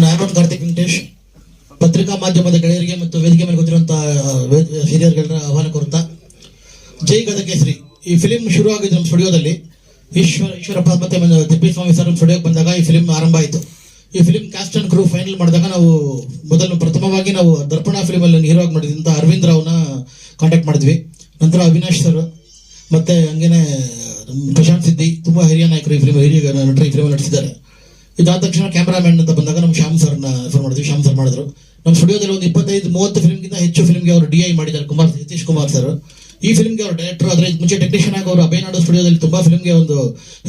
ನಾನು ಆರೋನ್ ಕಾರ್ತಿಕ್ ವೆಂಕಟೇಶ್. ಪತ್ರಿಕಾ ಮಾಧ್ಯಮದ ಗೆಳೆಯರಿಗೆ ಮತ್ತು ವೇದಿಕೆ ಮೇಲೆ ಗೊತ್ತಿರುವಂತಹ ಹಿರಿಯರ್ಗಳ ಆಹ್ವಾನ ಕೋರುತ್ತಾ, ಜೈ ಗದಕೇಸರಿ ಈ ಫಿಲಿಂ ಶುರು ಆಗಿದ್ದು ನಮ್ಮ ಸ್ಟುಡಿಯೋದಲ್ಲಿ. ಈಶ್ವರ ಈಶ್ವರಪ್ಪ ಮತ್ತೆ ತಿಪ್ಪೇಸ್ವಾಮಿ ಸರ್ ಸ್ಟುಡಿಯೋಗೆ ಬಂದಾಗ ಈ ಫಿಲಿಂ ಆರಂಭ ಆಯಿತು. ಈ film cast and crew final ಮಾಡಿದಾಗ ನಾವು ಮೊದಲು ಪ್ರಥಮವಾಗಿ ನಾವು ದರ್ಪಣ ಫಿಲಿಮ್ ಅಲ್ಲಿ ಹೀರೋ ಆಗಿ ಮಾಡಿದಂತ ಅರವಿಂದ್ ರಾವ್ನ ಕಾಂಟ್ಯಾಕ್ಟ್ ಮಾಡಿದ್ವಿ. ನಂತರ ಅವಿನಾಶ್ ಸರ್ ಮತ್ತೆ ಹಂಗೇನೆ ಪ್ರಶಾಂತ್ ಸಿದ್ದಿ, ತುಂಬಾ ಹಿರಿಯ ನಾಯಕರು ಈ ಫಿಲಿಮ್ ಹಿರಿಯ ನಟರು ಈ ಫಿಲಿಮ್ ನಟಿಸಿದ್ದಾರೆ. ಇದಾದ ತಕ್ಷಣ ಕ್ಯಾಮ್ರಾಮ್ಯಾನ್ ಅಂತ ಬಂದಾಗ ನಮ್ಮ ಶ್ಯಾಮ್ ಸರ್ನ ಫೋನ್ ಮಾಡಿದ್ವಿ. ಶ್ಯಾಮ್ ಸರ್ ಮಾಡಿದ್ರು. ನಮ್ಮ ಸ್ಟುಡಿಯೋದಲ್ಲಿ ಒಂದು ಇಪ್ಪತ್ತೈದು, ಮೂವತ್ತು ಫಿಲ್ಮ್ಗಿಂತ ಹೆಚ್ಚು ಫಿಲ್ಮ್ಗೆ ಅವರು ಡಿ ಐ ಮಾಡಿದ್ದಾರೆ, ಕುಮಾರ್ ನಿತೀಶ್ ಕುಮಾರ್ ಸರ್ ಈ ಫಿಲ್ಮ್ಗೆ ಅವರು ಡೈರೆಕ್ಟರ್ ಆದ್ರೆ ಮುಂಚೆ ಟೆಕ್ನಿಷಿಯನ್ ಆಗಿ ಅವರು ಅಭಯನಾಡು ಸ್ಟುಡಿಯೋದಲ್ಲಿ ತುಂಬಾ ಫಿಲ್ಮ್ಗೆ ಒಂದು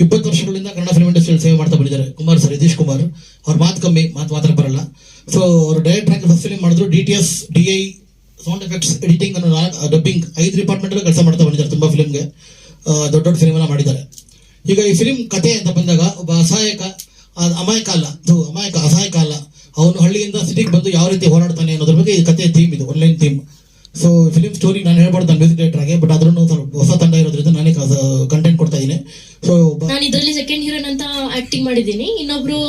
ಇಪ್ಪತ್ತು ವರ್ಷಗಳಿಂದ ಕನ್ನಡ ಫಿಲ್ಮ್ ಇಂಡಸ್ಟ್ರಿಯಲ್ಲಿ ಸೇವೆ ಮಾಡ್ತಾ ಬಂದಿದ್ದಾರೆ. ಕುಮಾರ್ ಸರ್ ನಿತೀಶ್ ಕುಮಾರ್. ಅವ್ರ ಮಾತು ಕಮ್ಮಿ, ಮಾತು ಮಾತ್ರ ಬರಲ್ಲ. ಸೊ ಅವರು ಡೈರೆಕ್ಟರ್ ಆಗಿ ಫಸ್ಟ್ ಫಿಲ್ಮ್ ಮಾಡಿದ್ರು. D T S D I sound effects editing ಅನ್ನೋ ಡಬ್ಬಿಂಗ್ ಐದು ಡಿಪಾರ್ಟ್ಮೆಂಟ್ ಕೆಲಸ ಮಾಡ್ತಾ ಬಂದಿದ್ದಾರೆ ತುಂಬಾ ಫಿಲ್ಮ್ಗೆ ದೊಡ್ಡ ದೊಡ್ಡ ಫಿಲ್ಮ್ ಮಾಡಿದ್ದಾರೆ. ಈಗ ಈ ಫಿಲ್ಮ್ ಕತೆ ಅಂತ ಬಂದಾಗ ಒಬ್ಬ ಅಸಹಾಯಕ ಅಮಾಯಕ ಅಲ್ಲ. ಅಮಾಯಕ, ಅಸಹಾಯಕ ಅಲ್ಲ. ಅವನು ಹಳ್ಳಿಯಿಂದ ಸಿಟಿಗೆ ಬಂದು ಯಾವ ರೀತಿ ಹೋರಾಡ್ತಾನೆ ಅನ್ನೋದ್ರ ಬಗ್ಗೆ ಈ ಕಥೆ ಥೀಮ್ ಇದು online theme so film story ನಾನು ಹೇಳ್ಬಾರ್ದು ಮ್ಯೂಸಿಕ್ ಡೈರೆಕ್ಟರ್ ಆಗಿ ಬಟ್ ಅದ್ರೂ ಸ್ವಲ್ಪ ಹೊಸ ತಂಡ ಇರೋದ್ರಿಂದ ನಾನೇ ಕಂಟೆಂಟ್ ಕೊಡ್ತಾ ಇದ್ದೀನಿ. ಸೊ ನಾನು ಇದರಲ್ಲಿ ಸೆಕೆಂಡ್ ಹೀರೋನ್ ಅಂತ ಆಕ್ಟಿಂಗ್ ಮಾಡಿದ್ದೀನಿ. ಇನ್ನೊಬ್ರು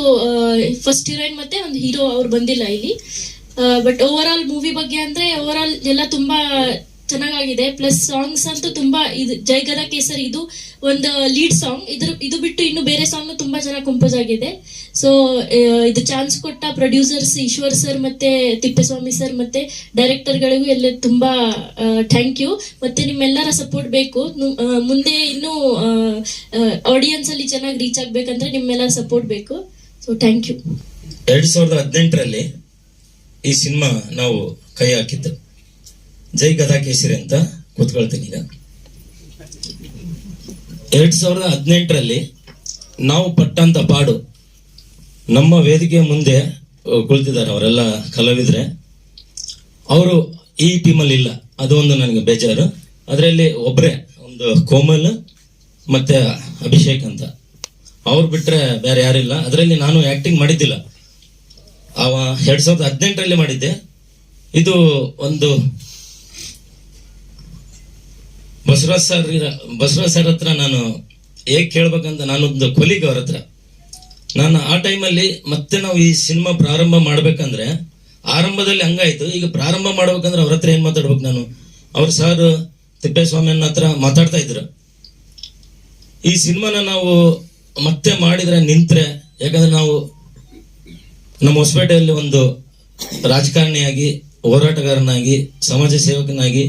ಫಸ್ಟ್ ಹೀರೋಯಿನ್ ಮತ್ತೆ ಒಂದು ಹೀರೋ ಅವ್ರು ಬಂದಿಲ್ಲ ಇಲ್ಲಿ. ಬಟ್ ಓವರ್ ಆಲ್ ಮೂವಿ ಬಗ್ಗೆ ಅಂದ್ರೆ ಓವರ್ ಆಲ್ ಎಲ್ಲ ತುಂಬಾ ಚೆನ್ನಾಗಾಗಿದೆ. ಪ್ಲಸ್ ಸಾಂಗ್ಸ್ ಅಂತೂ ತುಂಬಾ ಇದು ಜೈಗದ ಕೇಸರಿ ಇದು ಒಂದು ಲೀಡ್ ಸಾಂಗ್ ಇದ್ರ, ಇದು ಬಿಟ್ಟು ಇನ್ನು ಬೇರೆ ಸಾಂಗ್ ತುಂಬಾ ಜನ ಕಂಪೋಸ್ ಆಗಿದೆ. ಸೊ ಇದು ಚಾನ್ಸ್ ಕೊಟ್ಟ ಪ್ರೊಡ್ಯೂಸರ್ಸ್ ಈಶ್ವರ್ ಸರ್ ಮತ್ತೆ ತಿಪ್ಪೇಸ್ವಾಮಿ ಸರ್ ಮತ್ತೆ ಡೈರೆಕ್ಟರ್ ಗಳಿಗೂ ಎಲ್ಲ ತುಂಬಾ ಥ್ಯಾಂಕ್ ಯು ಮತ್ತೆ ನಿಮ್ಮೆಲ್ಲರ ಸಪೋರ್ಟ್ ಬೇಕು. ಮುಂದೆ ಇನ್ನೂ ಆಡಿಯನ್ಸ್ ಅಲ್ಲಿ ಚೆನ್ನಾಗಿ ರೀಚ್ ಆಗ್ಬೇಕಂದ್ರೆ ನಿಮ್ಮೆಲ್ಲರ ಸಪೋರ್ಟ್ ಬೇಕು. ಸೊ ಥ್ಯಾಂಕ್ ಯು ಎರಡ್ ಸಾವಿರದ ಹದಿನೆಂಟರಲ್ಲಿ ಈ ಸಿನಿಮಾ ನಾವು ಕೈ ಹಾಕಿದ್ದು. ಜೈ ಗದಾ ಕೇಸರಿ ಅಂತ ಕೂತ್ಕೊಳ್ತೀನಿ ಈಗ ಎರಡ್ ಸಾವಿರದ ಹದಿನೆಂಟರಲ್ಲಿ ನಾವು ಪಟ್ಟಂತ ಪಾಡು ನಮ್ಮ ವೇದಿಕೆ ಮುಂದೆ ಕುಳಿತಿದ್ದಾರೆ ಅವರೆಲ್ಲ ಕಲಾವಿದ್ರೆ. ಅವರು ಈ ಟೀಮಲ್ಲಿ ಇಲ್ಲ. ಅದು ಒಂದು ನನಗೆ ಬೇಜಾರು. ಅದರಲ್ಲಿ ಒಬ್ರೆ, ಒಂದು ಕೋಮಲ್ ಮತ್ತೆ ಅಭಿಷೇಕ್ ಅಂತ. ಅವ್ರು ಬಿಟ್ರೆ ಬೇರೆ ಯಾರಿಲ್ಲ ಅದರಲ್ಲಿ ನಾನು ಆಕ್ಟಿಂಗ್ ಮಾಡಿದ್ದಿಲ್ಲ. ಅವ ಎರಡು ಸಾವಿರದ ಹದಿನೆಂಟರಲ್ಲಿ ಮಾಡಿದ್ದೆ. ಇದು ಒಂದು ಬಸವರಾಜ್ ಸರ್ ಬಸವರಾಜ್ ಸರ್ ಹತ್ರ ನಾನು ಹೇಗೆ ಕೇಳ್ಬೇಕಂತ ನಾನೊಂದು ಕೊಲಿಗೆ ಅವ್ರ ಹತ್ರ. ನಾನು ಆ ಟೈಮಲ್ಲಿ ಮತ್ತೆ ನಾವು ಈ ಸಿನಿಮಾ ಪ್ರಾರಂಭ ಮಾಡ್ಬೇಕಂದ್ರೆ ಆರಂಭದಲ್ಲಿ ಹಂಗಾಯ್ತು. ಈಗ ಪ್ರಾರಂಭ ಮಾಡ್ಬೇಕಂದ್ರೆ ಅವ್ರ ಹತ್ರ ಏನು ಮಾತಾಡ್ಬೇಕು ನಾನು? ಅವ್ರ ಸರ್ ತಿಪ್ಪೇಸ್ವಾಮಿಯನ್ನ ಹತ್ರ ಮಾತಾಡ್ತಾ ಇದ್ರು. ಈ ಸಿನಿಮಾನ ನಾವು ಮತ್ತೆ ಮಾಡಿದ್ರೆ ನಿಂತ್ರೆ, ಯಾಕಂದ್ರೆ ನಾವು ನಮ್ಮ ಹೊಸಪೇಟೆಯಲ್ಲಿ ಒಂದು ರಾಜಕಾರಣಿಯಾಗಿ, ಹೋರಾಟಗಾರನಾಗಿ, ಸಮಾಜ ಸೇವಕನಾಗಿ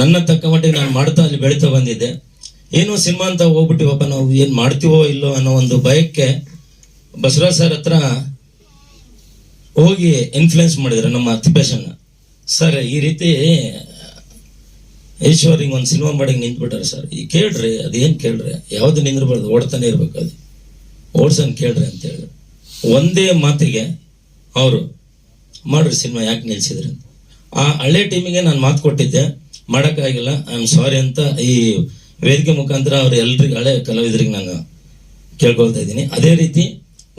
ನನ್ನ ತಕ್ಕ ಮಟ್ಟಿಗೆ ನಾನು ಮಾಡ್ತಾ ಅಲ್ಲಿ ಬೆಳೀತಾ ಬಂದಿದ್ದೆ. ಏನೋ ಸಿನಿಮಾ ಅಂತ ಹೋಗ್ಬಿಟ್ಟಿವಪ್ಪ ನಾವು ಏನು ಮಾಡ್ತೀವೋ ಇಲ್ಲೋ ಅನ್ನೋ ಒಂದು ಭಯಕ್ಕೆ ಬಸವರಾಜ್ ಸರ್ ಹತ್ರ ಹೋಗಿ ಇನ್ಫ್ಲುಯೆನ್ಸ್ ಮಾಡಿದ್ರು ನಮ್ಮ ತಿಪ್ಪೇಶನ್ನ ಸರ್, ಈ ರೀತಿ ಈಶ್ವರ್ ಹಿಂಗ್ ಒಂದು ಸಿನಿಮಾ ಮಾಡಿ ನಿಂತ್ಬಿಟ್ಟಾರೆ ಸರ್. ಈ ಕೇಳ್ರಿ ಅದೇನ್ ಕೇಳ್ರಿ? ಯಾವ್ದು ನಿಂದ್ರಬಾರ್ದು, ಓಡ್ತಾನೆ ಇರ್ಬೇಕು ಅದು. ಓಡ್ಸನ್ ಕೇಳ್ರಿ ಅಂತ ಹೇಳಿ. ಒಂದೇ ಮಾತಿಗೆ ಅವರು, ಮಾಡ್ರಿ ಸಿನಿಮಾ ಯಾಕೆ ನಿಲ್ಸಿದ್ರಿ ಆ ಹಳೆ ಟೀಮಿಗೆ ನಾನು ಮಾತು ಕೊಟ್ಟಿದ್ದೆ. ಮಾಡೋಕ್ಕಾಗಿಲ್ಲ. ಐ ಆಮ್ ಸಾರಿ ಅಂತ ಈ ವೇದಿಕೆ ಮುಖಾಂತರ ಅವ್ರ ಎಲ್ರಿಗೂ, ಹಳೆ ಕಲಾವಿದರಿಗೆ ನಾನು ಕೇಳ್ಕೊಳ್ತಾ ಇದ್ದೀನಿ. ಅದೇ ರೀತಿ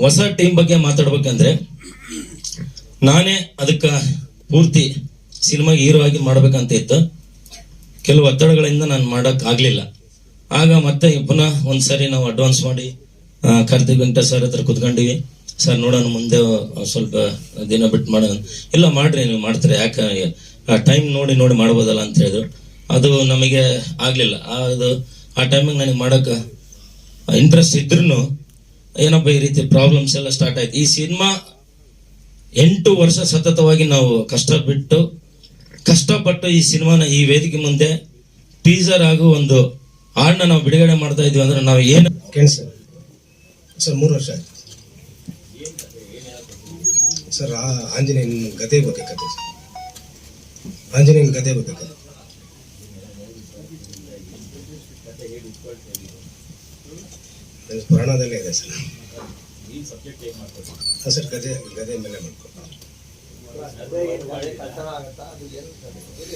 ಹೊಸ ಟೀಮ್ ಬಗ್ಗೆ ಮಾತಾಡ್ಬೇಕಂದ್ರೆ ನಾನೇ ಅದಕ್ಕೆ ಪೂರ್ತಿ ಸಿನಿಮಾ ಹೀರೋ ಆಗಿ ಮಾಡ್ಬೇಕಂತ ಇತ್ತು. ಕೆಲವು ಒತ್ತಡಗಳಿಂದ ನಾನು ಮಾಡಕ್ ಆಗ್ಲಿಲ್ಲ. ಆಗ ಮತ್ತೆ ಪುನಃ ಒಂದ್ಸರಿ ನಾವು ಅಡ್ವಾನ್ಸ್ ಮಾಡಿ ಕರ್ತಿ ವೆಂಕಟ ಸರ್ ಹತ್ರ ಕುತ್ಕೊಂಡಿವಿ. ಸರ್ ನೋಡೋಣ ಮುಂದೆ ಸ್ವಲ್ಪ ದಿನ ಬಿಟ್ಟು ಮಾಡೋಣ. ಇಲ್ಲ ಮಾಡ್ರಿ, ನೀವು ಮಾಡ್ತೀರಿ? ಯಾಕೆ ಟೈಮ್ ನೋಡಿ ನೋಡಿ ಮಾಡ್ಬೋದಲ್ಲ ಅಂತ ಹೇಳಿದ್ರು. ಅದು ನಮಗೆ ಆಗಲಿಲ್ಲ. ಅದು, ಆ ಟೈಮಿಗೆ ನನಗೆ ಮಾಡೋಕ್ಕೆ ಇಂಟ್ರೆಸ್ಟ್ ಇದ್ರೂ ಏನಪ್ಪ ಈ ರೀತಿ ಪ್ರಾಬ್ಲಮ್ಸ್ ಎಲ್ಲ ಸ್ಟಾರ್ಟ್ ಆಯ್ತು. ಈ ಸಿನಿಮಾ ಎಂಟು ವರ್ಷ ಸತತವಾಗಿ ನಾವು ಕಷ್ಟ ಬಿಟ್ಟು, ಕಷ್ಟಪಟ್ಟು ಈ ಸಿನಿಮಾನ ಈ ವೇದಿಕೆ ಮುಂದೆ ಟೀಸರ್ ಹಾಗೂ ಒಂದು ಹಾಡನ್ನ ನಾವು ಬಿಡುಗಡೆ ಮಾಡ್ತಾ ಇದೀವಿ ಅಂದ್ರೆ ನಾವು ಏನು ಕೇಳಿ ಸರ್, ಮೂರು ವರ್ಷ ಆಯ್ತು. ಸರ್, ಆ ಆಂಜನೇಯನ ಗದೆ ಬಗ್ಗೆ ಕತೆ ಸರ್. ಆಂಜನೇಯನ ಕತೆ ನನ್ನ ಪುರಾಣದಲ್ಲೇ ಇದೆ ಸರ್. ಹಾಂ ಸರ್ ಗದೆ ಗದೆ ಮೇಲೆ ಮಾಡ್ಕೊಂಡು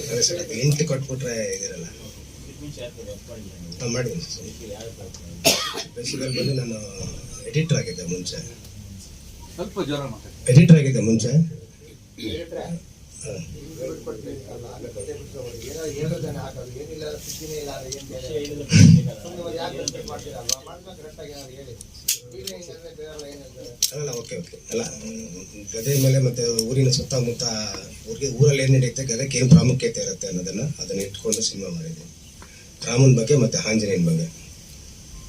ಅದೇ ಸರ್ ಅದು ಎಂಟು ಕೊಟ್ಬಿಟ್ರೆ ಇದಿರಲ್ಲ. ಹಾಂ ಮಾಡಿದ್ದೀನಿ ಸರ್. ಬಂದು ನಾನು ಎಡಿಟರ್ ಆಗಿದ್ದೆ ಮುಂಚೆ. ಎಡಿಟರ್ ಆಗಿದ್ದೆ ಮುಂಚೆ. ಅಲ್ಲ ಓಕೆ ಓಕೆ ಅಲ್ಲ ಗದೆ ಮೇಲೆ ಮತ್ತೆ ಊರಿನ ಸುತ್ತಮುತ್ತ ಊರಿಗೆ, ಊರಲ್ಲಿ ಏನು ನಡೆಯುತ್ತೆ? ಗದಕ್ಕೆ ಏನು ಪ್ರಾಮುಖ್ಯತೆ ಇರುತ್ತೆ ಅನ್ನೋದನ್ನ ಅದನ್ನ ಇಟ್ಕೊಂಡು ಸಿನಿಮಾ ಮಾಡಿದ್ದೀನಿ ರಾಮನ್ ಬಗ್ಗೆ ಮತ್ತೆ ಆಂಜನೇಯನ ಬಗ್ಗೆ.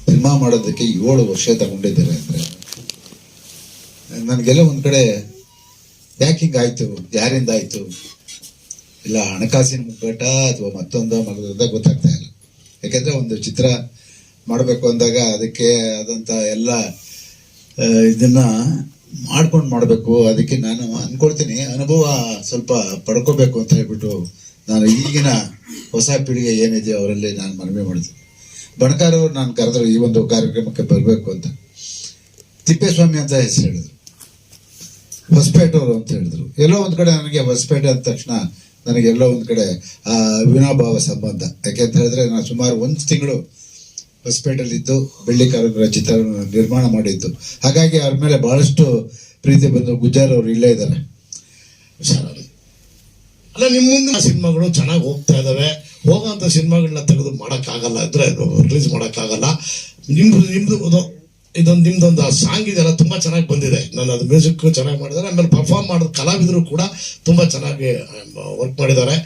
ಸಿನಿಮಾ ಮಾಡೋದಕ್ಕೆ ಏಳು ವರ್ಷ ತಗೊಂಡಿದ್ದಾರೆ ಅಂದ್ರೆ, ನನಗೆಲ್ಲ ಒಂದ್ ಕಡೆ ಯಾಕೆ ಹಿಂಗಾಯ್ತು ಯಾರಿಂದ ಆಯ್ತು? ಇಲ್ಲ, ಹಣಕಾಸಿನ ಮುಗ್ಗಟ ಅಥವಾ ಮತ್ತೊಂದು ಮಗದ ಗೊತ್ತಾಗ್ತಾ ಇಲ್ಲ. ಯಾಕಂದ್ರೆ ಒಂದು ಚಿತ್ರ ಮಾಡಬೇಕು ಅಂದಾಗ ಅದಕ್ಕೆ ಆದಂತ ಎಲ್ಲ ಇದನ್ನ ಮಾಡ್ಕೊಂಡು ಮಾಡಬೇಕು. ಅದಕ್ಕೆ ನಾನು ಅನ್ಕೊಳ್ತೀನಿ, ಅನುಭವ ಸ್ವಲ್ಪ ಪಡ್ಕೋಬೇಕು ಅಂತ ಹೇಳ್ಬಿಟ್ಟು ನಾನು ಈಗಿನ ಹೊಸ ಪೀಳಿಗೆ ಏನಿದೆ ಅವರಲ್ಲಿ ನಾನು ಮನವಿ ಮಾಡಿದೆ. ಬಣಕಾರವರು ನಾನು ಕರೆದ್ರು ಈ ಒಂದು ಕಾರ್ಯಕ್ರಮಕ್ಕೆ ಬರಬೇಕು ಅಂತ. ತಿಪ್ಪೇಸ್ವಾಮಿ ಅಂತ ಹೆಸರು ಹೇಳಿದ್ರು. ಹೊಸಪೇಟೆ ಅವರು ಅಂತ ಹೇಳಿದ್ರು. ಎಲ್ಲೋ ಒಂದು ಕಡೆ ನನಗೆ ಹೊಸಪೇಟೆ ಅಂದ ತಕ್ಷಣ ನನಗೆ ಎಲ್ಲೋ ಒಂದ್ ಕಡೆ ವಿನಾಭಾವ ಸಂಬಂಧ. ಯಾಕೆಂತ ಹೇಳಿದ್ರೆ ನಾನು ಸುಮಾರು ಒಂದು ತಿಂಗಳು ಹೊಸಪೇಟೆಯಲ್ಲಿದ್ದು ಬೆಳ್ಳಿಕಾರರ ಚಿತ್ರ ನಿರ್ಮಾಣ ಮಾಡಿದ್ದು. ಹಾಗಾಗಿ ಅವ್ರ ಮೇಲೆ ಬಹಳಷ್ಟು ಪ್ರೀತಿ ಬಂದು ಗುಜ್ಜಾರ್ ಅವರು ಇಲ್ಲೇ ಇದ್ದಾರೆ. ಅಲ್ಲ ನಿಮ್ಮ ಮುಂದಿನ ಸಿನಿಮಾಗಳು ಚೆನ್ನಾಗಿ ಹೋಗ್ತಾ ಇದಾವೆ. ಹೋಗೋಂಥ ಸಿನಿಮಾಗಳನ್ನ ತೆಗೆದು ಮಾಡೋಕ್ಕಾಗಲ್ಲ. ಅಂದರೆ ರಿಲೀಸ್ ಮಾಡೋಕ್ಕಾಗಲ್ಲ. ನಿಮ್ಮದು ಒಂದು- ಇದೊಂದು ನಿಮ್ದೊಂದು ಸಾಂಗ್ ಇದೆಲ್ಲ ತುಂಬಾ ಚೆನ್ನಾಗಿ ಬಂದಿದೆ. ನಾನು ಅದು ಮ್ಯೂಸಿಕ್ ಚೆನ್ನಾಗಿ ಮಾಡಿದ್ದಾರೆ. ಆಮೇಲೆ ಪರ್ಫಾರ್ಮ್ ಮಾಡಿದ ಕಲಾವಿದರು ಕೂಡ ತುಂಬಾ ಚೆನ್ನಾಗಿ ವರ್ಕ್ ಮಾಡಿದ್ದಾರೆ.